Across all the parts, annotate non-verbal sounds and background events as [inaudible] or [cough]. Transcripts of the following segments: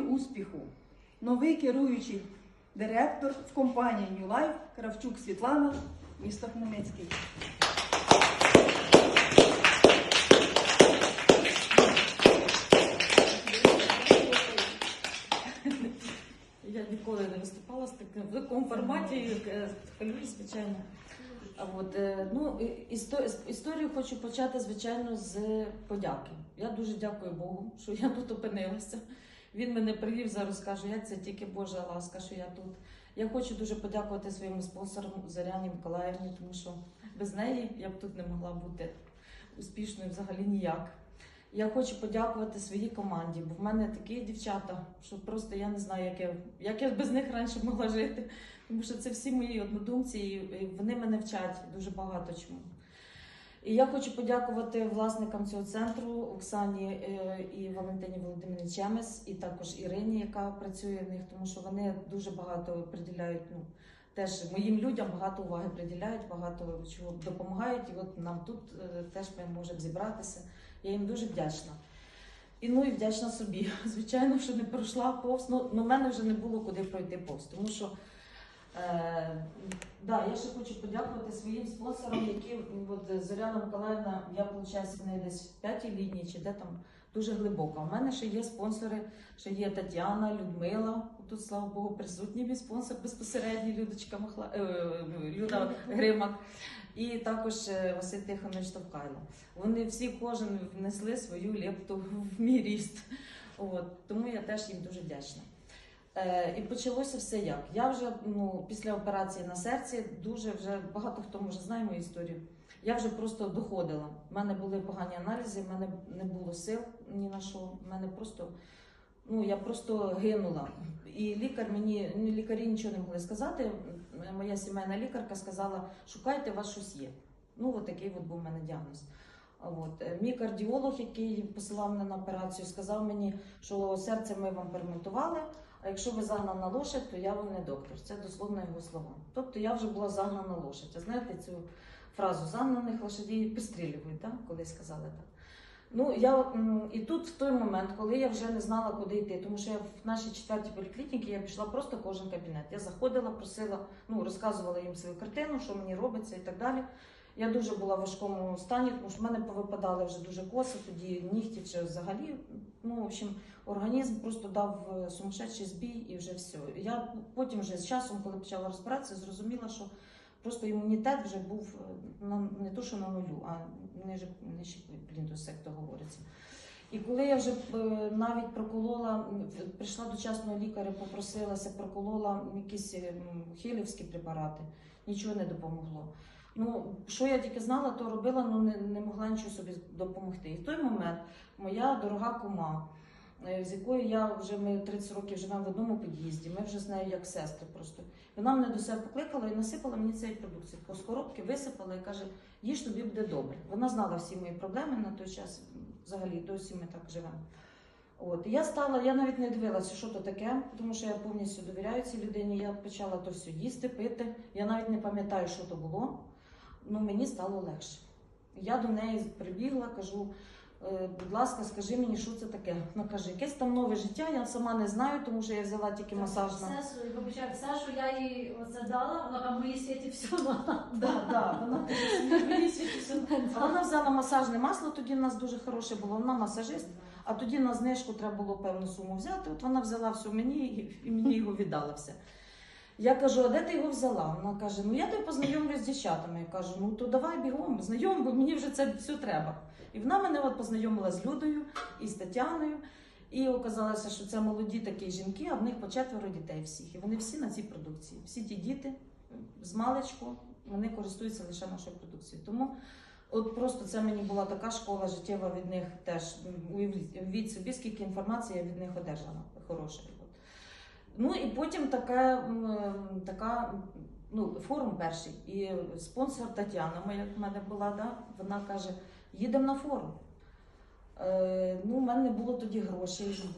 успіху. Новий керуючий директор в компанії New Life Кравчук Світлана, місто Хмельницький. Я ніколи не виступала з таким в такому форматі, як е, хвилююсь, звичайно. А от, е, ну, історію хочу почати, звичайно, з подяки. Я дуже дякую Богу, що я тут опинилася. Він мене привів, зараз кажу, як це тільки Божа ласка, що я тут. Я хочу дуже подякувати своєму спонсору Зоряні Миколаївні, тому що без неї я б тут не могла бути успішною взагалі ніяк. Я хочу подякувати своїй команді, бо в мене такі дівчата, що просто я не знаю, як я, як я без них раніше могла жити. Тому що це всі мої однодумці, і вони мене вчать дуже багато чому. І я хочу подякувати власникам цього центру Оксані е, і Валентині Володимирівні Чемес, і також Ірині, яка працює в них, тому що вони дуже багато приділяють. Ну, теж моїм людям багато уваги приділяють, багато чого допомагають. І от нам тут е, теж ми можемо зібратися. Я їм дуже вдячна. І ну і вдячна собі. [laughs] Звичайно, що не пройшла повз. Ну, ну в мене вже не було куди пройти повз. Тому що е, да, я ще хочу подякувати своїм спонсорам, які от Зоряна Миколаївна, я виходить, в десь в п'ятій лінії чи де там дуже глибоко. У мене ще є спонсори, ще є Тетяна, Людмила. Тут, слава Богу, присутній мій спонсор безпосередній Людочка Махла... е, Люда Гримак. І також е, Василь Тихонович Товкайло. Вони всі кожен внесли свою лепту в мій ріст. От, тому я теж їм дуже вдячна. Е, і почалося все як. Я вже ну, після операції на серці дуже вже багато хто може знає мою історію. Я вже просто доходила. У мене були погані аналізи, в мене не було сил ні на що. В мене просто ну я просто гинула. І лікар мені ну, лікарі нічого не могли сказати. Моя сімейна лікарка сказала, шукайте, у вас щось є. Ну, от такий от був у мене діагноз. От. Мій кардіолог, який посилав мене на операцію, сказав мені, що серце ми вам перемонтували, а якщо ви загнана лошадь, то я вам не доктор. Це дословно його слова. Тобто я вже була загнана лошадь. А знаєте цю фразу загнаних лошадей пристрілюють, так? колись сказали так. Ну, я і тут в той момент, коли я вже не знала, куди йти, тому що я в нашій четвертій поліклініці я пішла просто кожен кабінет. Я заходила, просила, ну розказувала їм свою картину, що мені робиться і так далі. Я дуже була в важкому стані, тому що в мене повипадали вже дуже коси, тоді нігті чи взагалі. Ну, в общем, організм просто дав е, сумасшедший збій і вже все. Я потім вже з часом, коли почала розбиратися, зрозуміла, що просто імунітет вже був е, на не то, що на нулю, а ниже нижче плінтуса, як то говориться. І коли я вже е, навіть проколола, прийшла до частного лікаря, попросилася, проколола якісь е, м, хілівські препарати, нічого не допомогло. Ну, що я тільки знала, то робила, але не, не могла нічого собі допомогти. І в той момент моя дорога кума, е, з якою я вже ми 30 років живемо в одному під'їзді, ми вже з нею як сестри просто. Вона мене до себе покликала і насипала мені цієї продукції. По коробки висипала і каже, їж тобі буде добре. Вона знала всі мої проблеми на той час, взагалі досі ми так живемо. От я стала, я навіть не дивилася, що то таке, тому що я повністю довіряю цій людині. Я почала то все їсти, пити. Я навіть не пам'ятаю, що то було. Ну мені стало легше. Я до неї прибігла, кажу. «Е, Будь ласка, скажи мені, що це таке. Вона каже, якесь там нове життя, я сама не знаю, тому що я взяла тільки масаж на. Все, що, все, що я їй оце дала, вона в моїй світі все дала. [laughs] Да, да, вона каже, «Мені світиться». [laughs] А вона взяла масажне масло, тоді в нас дуже хороше було, вона масажист, а тоді на знижку треба було певну суму взяти. От вона взяла все мені і мені його віддала все. Я кажу, а де ти його взяла? Вона каже: ну я тебе познайомлю з дівчатами. Я кажу, ну то давай бігом, знайом, бо мені вже це все треба. І вона мене от познайомила з Людою і з Тетяною. І оказалося, що це молоді такі жінки, а в них по четверо дітей всіх. І вони всі на цій продукції. Всі ті діти з маличку, вони користуються лише нашою продукцією. Тому от просто це мені була така школа життєва від них теж. Уявіть собі, скільки інформації я від них одержала хорошої. Ну і потім така, така ну, форум перший. І спонсор Тетяна, моя в мене була, да, вона каже: їдемо на форум. Е, ну, у мене не було тоді грошей.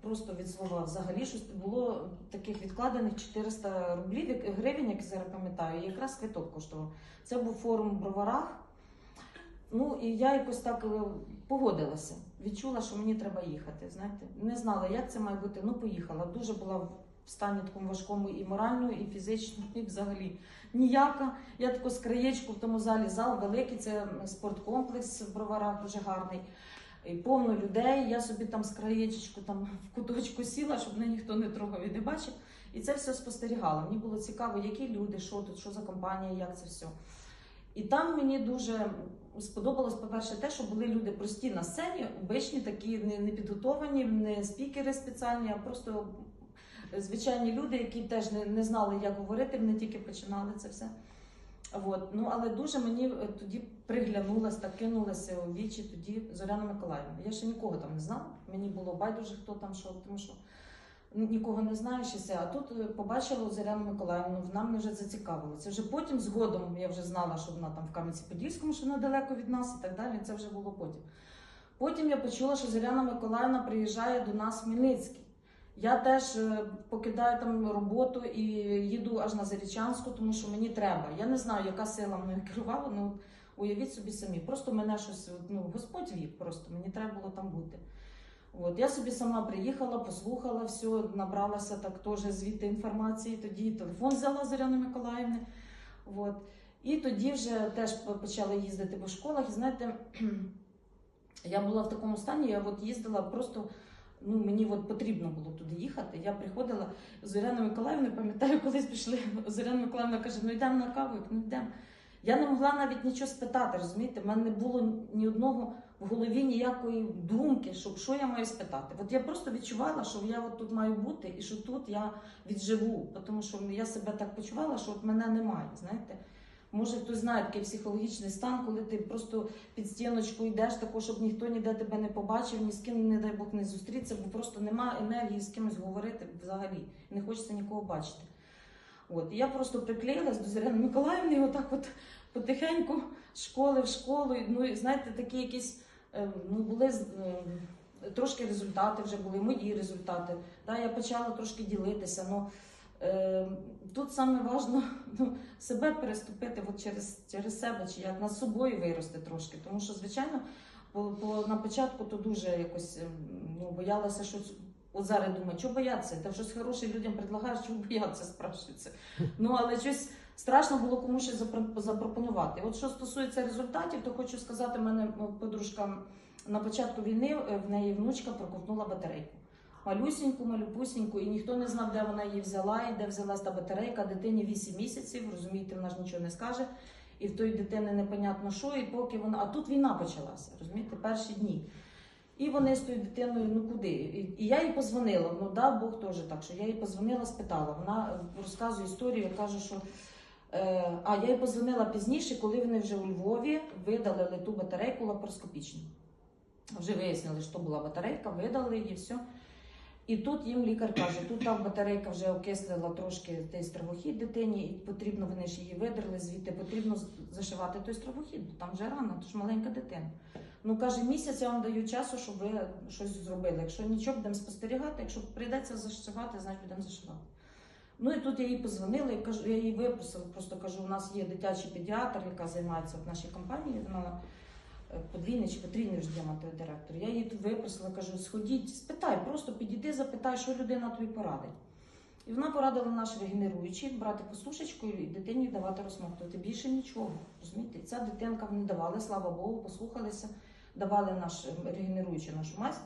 Просто від слова взагалі щось було таких відкладених 400 рублів, гривень, як я зараз пам'ятаю, якраз квиток коштував. Це був форум в Броварах. Ну і я якось так е, погодилася. Відчула, що мені треба їхати. Знаєте, не знала, як це має бути. Ну, поїхала. Дуже була в стані такому важкому і морально, і фізично, і взагалі ніяка. Я тако з краєчку в тому залі зал великий, це спорткомплекс в броварах, дуже гарний. І повно людей. Я собі там з краєчку там в куточку сіла, щоб мене ніхто не трогав і не бачив. І це все спостерігала. Мені було цікаво, які люди, що тут, що за компанія, як це все. І там мені дуже сподобалось, по-перше, те, що були люди прості на сцені, обичні, такі не, підготовані, не спікери спеціальні, а просто звичайні люди, які теж не, не знали, як говорити, вони тільки починали це все. От. Ну, але дуже мені е, тоді приглянулась та кинулася у вічі тоді Зоряна Миколаївна. Я ще нікого там не знала. Мені було байдуже, хто там що, тому що нікого не знаєш і все. А тут е, побачила Зоряну Миколаївну, вона мене вже зацікавила. Це вже потім згодом я вже знала, що вона там в Кам'янці-Подільському, що недалеко від нас і так далі. Це вже було потім. Потім я почула, що Зоряна Миколаївна приїжджає до нас в Хмельницький. Я теж е, покидаю там роботу і їду аж на Зарічанську, тому що мені треба. Я не знаю, яка сила мною керувала. Ну уявіть собі самі. Просто мене щось ну, Господь вів, просто мені треба було там бути. От я собі сама приїхала, послухала все, набралася так теж звідти інформації. Тоді телефон взяла Зоряни Миколаївни. От. І тоді вже теж почала їздити по школах. І знаєте, [clears throat] я була в такому стані, я от їздила просто. Ну, мені от потрібно було туди їхати. Я приходила з Зоряною Миколаївною, пам'ятаю, [laughs] колись пішли. Зоряна Миколаївна каже, ну йдемо на каву, ну йдемо. Я не могла навіть нічого спитати, розумієте? У мене не було ні одного в голові ніякої думки, що, що я маю спитати. От я просто відчувала, що я от тут маю бути і що тут я відживу, тому що я себе так почувала, що от мене немає. Знаєте? Може, хтось знає такий психологічний стан, коли ти просто під стіночку йдеш, тако, щоб ніхто ніде тебе не побачив, ні з ким, не дай Бог, не зустріться, бо просто немає енергії з кимось говорити взагалі. Не хочеться нікого бачити. От, я просто приклеїлась до Зоряни Миколаївни, і отак от потихеньку з школи в школу. Ну, знаєте, такі якісь ну, були е, трошки результати вже були, мої результати. Та, я почала трошки ділитися. Ну, е, тут саме важливо [laughs] ну, себе переступити от через, через себе, чи як над собою вирости трошки. Тому що, звичайно, по, по, на початку то дуже якось ем, ну, боялася, що от зараз думаю, чого боятися? Та щось хороше людям предлагаєш, чого боятися, [laughs] спрашується. Ну, але щось страшно було комусь щось запропонувати. От що стосується результатів, то хочу сказати, мене подружка на початку війни е, в неї внучка проковтнула батарейку. Малюсіньку, малюпусіньку, і ніхто не знав, де вона її взяла і де взялась та батарейка. Дитині 8 місяців, розумієте, вона ж нічого не скаже. І в тої дитини непонятно що, і поки вона. А тут війна почалася, розумієте, перші дні. І вони з тою дитиною, ну куди? І, я їй позвонила. Ну дав Бог теж так, що я їй позвонила, спитала. Вона розказує історію, я кажу, що. Е, а я їй позвонила пізніше, коли вони вже у Львові видалили ту батарейку лапароскопічну. Вже вияснили, що була батарейка, видали її, все. І тут їм лікар каже, тут там батарейка вже окислила трошки той стравохід дитині, і потрібно, вони ж її видерли, звідти потрібно зашивати той стравохід, бо там вже рано, то ж маленька дитина. Ну каже, місяць я вам даю часу, щоб ви щось зробили. Якщо нічого, будемо спостерігати, якщо прийдеться зашивати, значить будемо зашивати. Ну і тут я їй позвонила і кажу, я їй випросила, просто кажу, у нас є дитячий педіатр, яка займається в нашій компанії. Вона е, подвійний чи потрійний вже діамантовий директор. Я її тут випросила, кажу, сходіть, спитай, просто підійди, запитай, що людина тобі порадить. І вона порадила наш регенеруючий брати посушечку і дитині давати розмоктувати. Більше нічого. Розумієте? Ця дитинка вони давали, слава Богу, послухалися, давали наш е, регенеруючий нашу мазь.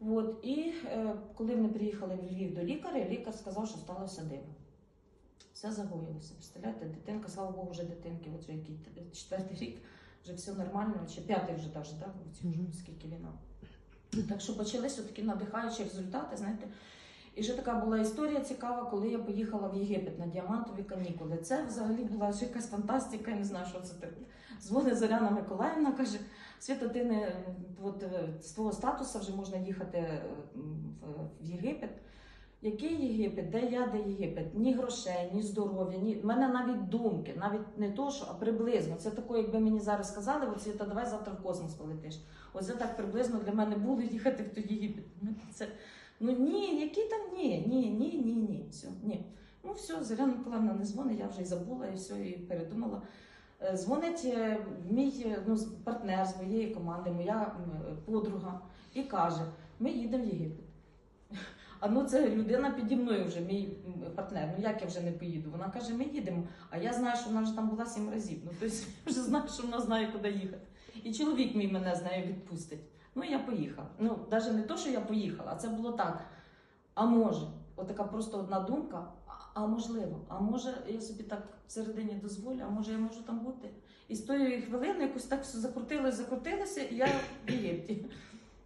От, і е, коли вони приїхали в Львів до лікаря, лікар сказав, що сталося диво. Все загоїлося. Представляєте, дитинка, слава Богу, вже дитинки, от вже який четвертий рік, вже все нормально, чи п'ятий вже навіть, так, оці вже скільки війна. Так що почалися такі надихаючі результати, знаєте. І ще така була історія цікава, коли я поїхала в Єгипет на діамантові канікули. Це взагалі була якась фантастика, я не знаю, що це таке. Дзвонить Зоряна Миколаївна, каже: Свята, ти не от, е, з твого статусу вже можна їхати е, в, Єгипет. Який Єгипет? Де я, де Єгипет? Ні грошей, ні здоров'я, ні. В мене навіть думки, навіть не то, що, а приблизно. Це таке, якби мені зараз сказали, от Свята, давай завтра в космос полетиш. Ось це так приблизно для мене було їхати в той Єгипет. Ну, Це, ну ні, який там ні, ні, ні, ні, ні. Все, ні. Ну все, Зоряна Миколаївна не дзвонить, я вже і забула, і все, і передумала. Е, Дзвонить е, мій е, ну, партнер з моєї команди, моя подруга, і каже: ми їдемо в Єгипет. [laughs] А ну це людина піді мною вже, мій партнер. Ну як я вже не поїду? Вона каже, ми їдемо. А я знаю, що вона вже там була сім разів. Ну тобто [laughs] вже знаю, що вона знає, куди їхати. І чоловік мій мене з нею відпустить. Ну я поїхала. Ну, навіть не то, що я поїхала, а це було так. А може, отака просто одна думка. А, можливо, а може я собі так всередині дозволю, а може я можу там бути. І з тої хвилини якось так все закрутилось, закрутилося, і я в Єгипті.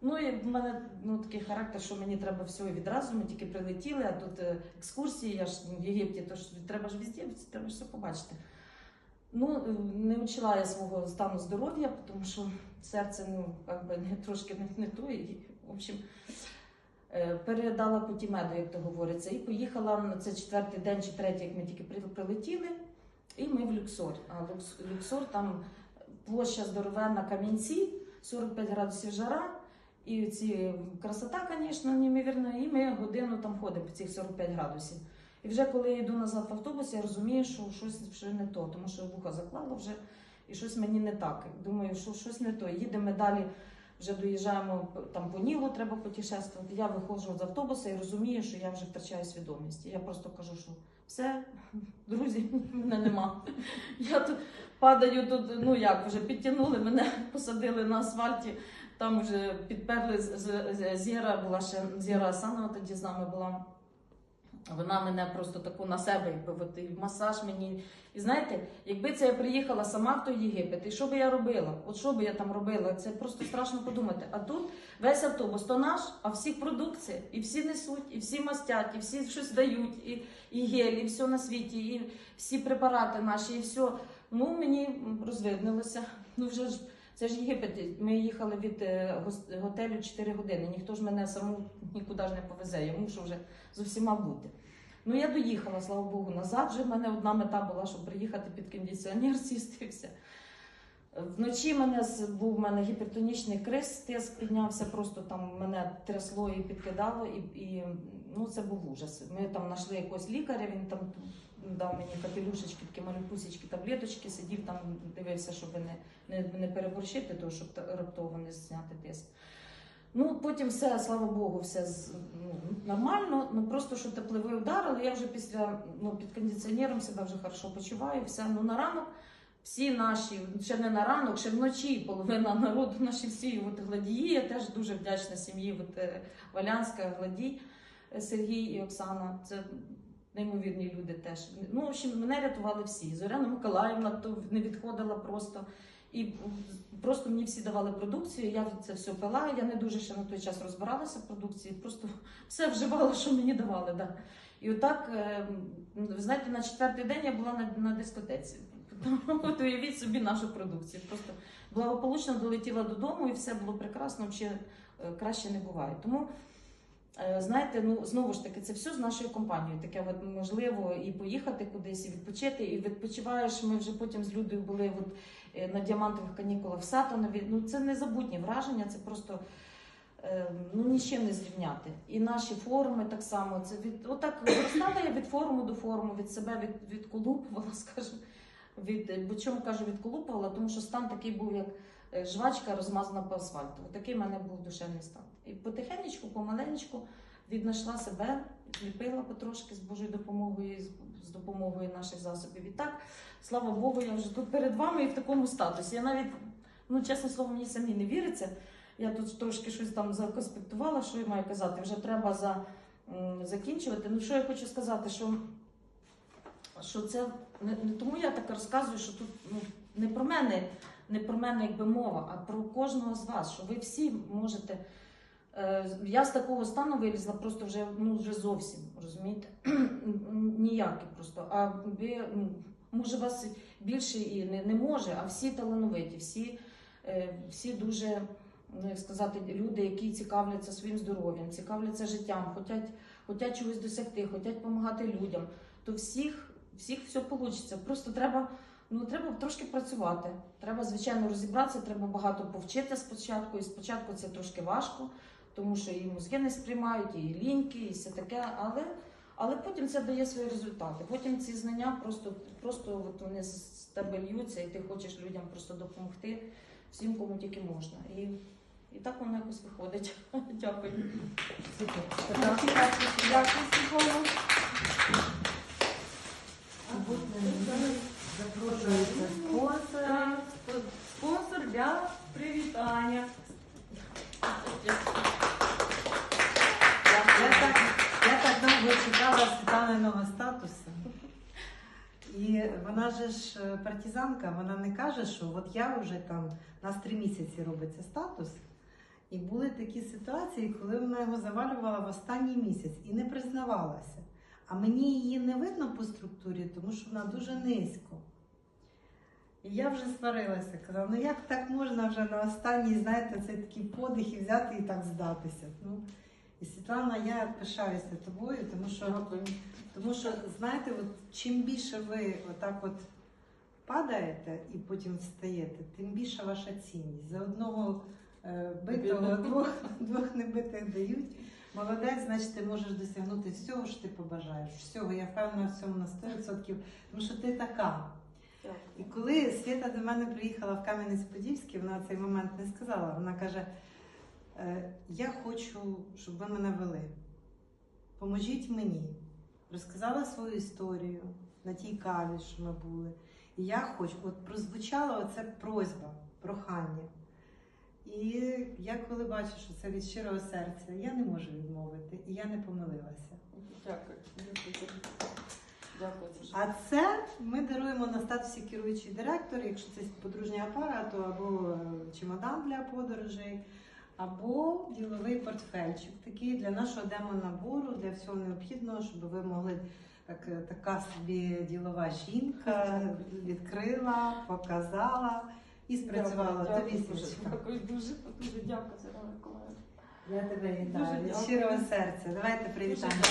Ну і в мене ну, такий характер, що мені треба всього відразу. Ми тільки прилетіли, а тут е, екскурсії, я ж в Єгипті, то ж треба ж везде, треба ж все побачити. Ну, е, не вчила я свого стану здоров'я, тому що серце ну, як би, не, трошки не, не. І, в общем, передала путі меду, як то говориться, і поїхала це четвертий день чи третій, як ми тільки прилетіли, і ми в Люксор. А Люкс, Люксор там площа здоровенна камінці, 45 градусів жара. І ці красота, звісно, неймовірна, і ми годину там ходимо по цих 45 градусів. І вже коли я йду назад в автобус, я розумію, що щось вже не то, тому що вуха заклала вже і щось мені не так. Думаю, що щось не то. Їдемо далі, вже доїжджаємо там по Нілу, треба потішествувати. Я виходжу з автобуса і розумію, що я вже втрачаю свідомість. Я просто кажу, що все, друзі, [laughs] мене нема. Я тут падаю тут, ну як вже підтягнули мене, [laughs] посадили на асфальті. Там вже підперли з- Зіра, була ще Зіра Асанова тоді з нами була. Вона мене просто таку на себе, якби от, і масаж мені. І знаєте, якби це я приїхала сама в той Єгипет, і що би я робила? От що би я там робила? Це просто страшно подумати. А тут весь автобус то наш, а всіх продукція, і всі несуть, і всі мастять, і всі щось дають, і, і гель, і все на світі, і всі препарати наші, і все. Ну мені розвиднилося. Ну вже ж це ж Єгипет. Ми їхали від е, готелю 4 години. Ніхто ж мене саму нікуди ж не повезе. Я мушу вже з усіма бути. Ну я доїхала, слава Богу, назад. Вже в мене одна мета була, щоб приїхати під кондиціонер, [laughs] сісти все. Вночі мене був в мене гіпертонічний криз, тиск піднявся, просто там мене трясло і підкидало, і, і ну це був ужас. Ми там знайшли якогось лікаря, він там дав мені капелюшечки, такі малюпусечки, таблеточки, сидів там, дивився, щоб не, не, не переборщити, то щоб раптово не зняти тиск. Ну, потім все, слава Богу, все ну, нормально. Ну просто що тепловий удар, але я вже після ну, під кондиціонером себе вже хорошо почуваю. Все ну на ранок. Всі наші, ще не на ранок, ще вночі половина народу, наші всі от, гладії. Я теж дуже вдячна сім'ї от, е, Валянська, Гладій, Сергій і Оксана. Це неймовірні люди теж. Ну, в общем, мене рятували всі. Зоряна Миколаївна то не відходила просто. І просто мені всі давали продукцію, я це все пила. Я не дуже ще на той час розбиралася в продукції, просто [laughs] все вживала, що мені давали. Да. І отак, е, ви знаєте, на четвертий день я була на, на дискотеці. [laughs] От уявіть собі нашу продукцію. Просто благополучно долетіла додому і все було прекрасно, взагалі е, краще не буває. Тому, знаєте, ну знову ж таки, це все з нашою компанією. Таке от можливо і поїхати кудись, і відпочити. І відпочиваєш. Ми вже потім з Людою були от, е, на діамантових канікулах в Сатанові. Ну це незабутні враження, це просто. е, Ну, ні з чим не зрівняти. І наші форуми так само. Це від отак виростала я від форуму до форуму, від себе від, відколупувала, [laughs] скажімо. Від, бо чому кажу відколупувала? Тому що стан такий був, як е, жвачка розмазана по асфальту. Такий в мене був душевний стан. І потихенечку, помаленечку віднайшла себе, зліпила потрошки з Божою допомогою, з, допомогою наших засобів. І так, слава Богу, я вже тут перед вами і в такому статусі. Я навіть, ну чесне слово, мені самі не віриться. Я тут трошки щось там законспектувала, що я маю казати. Вже треба за, закінчувати. Ну, що я хочу сказати, що, що це не, не тому я так розказую, що тут ну, не про мене, не про мене якби мова, а про кожного з вас, що ви всі можете. Е, Я з такого стану вилізла просто вже ну вже зовсім розумієте? [clears throat] Ніякий просто. А ви може вас більше і не, не може, а всі талановиті, всі, е, всі дуже, ну як сказати, люди, які цікавляться своїм здоров'ям, цікавляться життям, хочуть, хочуть чогось досягти, хочуть допомагати людям. То всіх, всіх все вийде. Просто треба. Ну, треба трошки працювати. Треба, звичайно, розібратися, треба багато повчити спочатку. І спочатку це трошки важко, тому що і мозги не сприймають, і ліньки, і все таке. Але, Але потім це дає свої результати. Потім ці знання просто, просто от вони з тебе льються, і ти хочеш людям просто допомогти всім, кому тільки можна. І, і так воно якось виходить. [laughs] Дякую. Дякую, Світлана. Запрошується спонсора. Спонсор для привітання. Я так, я так довго чекала статусу. І вона же ж е, партизанка, вона не каже, що от я вже там у нас три місяці робиться статус. І були такі ситуації, коли вона його завалювала в останній місяць і не признавалася. А мені її не видно по структурі, тому що вона дуже низько. І я вже сварилася, казала, ну як так можна вже на останній, знаєте, цей такий подих і взяти і так здатися. Ну, і Світлана, я пишаюся тобою, тому що, тому що знаєте, от, чим більше ви отак от падаєте і потім встаєте, тим більша ваша цінність. За одного е, битого двох, двох небитих дають. Молодець, значить, ти можеш досягнути всього, що ти побажаєш. Всього, я впевнена в цьому на 100%, тому що ти така. І коли Свята до мене приїхала в Кам'янець-Подільський, вона цей момент не сказала. Вона каже: «Е, Я хочу, щоб ви мене вели. Поможіть мені. Розказала свою історію на тій каві, що ми були. І я хочу, от прозвучала оця просьба, прохання. І я коли бачу, що це від щирого серця, я не можу відмовити, і я не помилилася. Дякую. Дякую. Дякую. А це ми даруємо на статусі керуючий директор, якщо це подружня пара, то або е, чемодан для подорожей, або діловий портфельчик, такий для нашого демо-набору, для всього необхідного, щоб ви могли так, е, така собі ділова жінка відкрила, показала і спрацювала Дякую, тобі. дякую дуже, Дякую дуже, дуже дякую, Світлана Миколаївна. Я тебе вітаю від щирого серця. Давайте привітаємо.